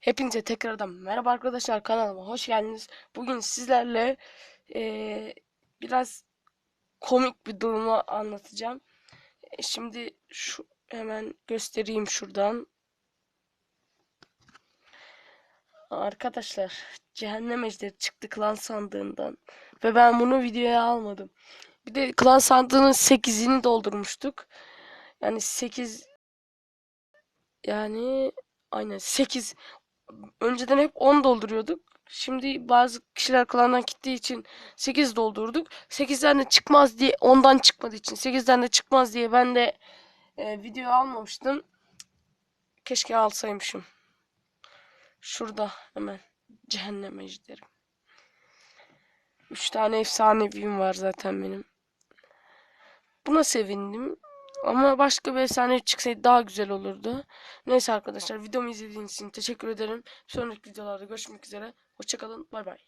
Hepinize tekrardan merhaba arkadaşlar kanalıma hoş geldiniz. Bugün sizlerle eee, biraz komik bir durumu anlatacağım. E, Şimdi şu hemen göstereyim şuradan. Arkadaşlar cehennem ejderi çıktı klan sandığından ve ben bunu videoya almadım. Bir de klan sandığının 8'ini doldurmuştuk. Yani 8 yani aynen 8 önceden hep 10 dolduruyorduk. Şimdi bazı kişiler klandan gittiği için 8 doldurduk. 8'den de çıkmaz diye 10'dan çıkmadığı için 8'den de çıkmaz diye ben de e, video almamıştım. Keşke alsaymışım. Şurada hemen cehennem ejderi. 3 tane efsaneviyim var zaten benim. Buna sevindim. Ama başka bir efsane çıksaydı daha güzel olurdu. Neyse arkadaşlar videomu izlediğiniz için teşekkür ederim. Sonraki videolarda görüşmek üzere. Hoşçakalın. Bay bay.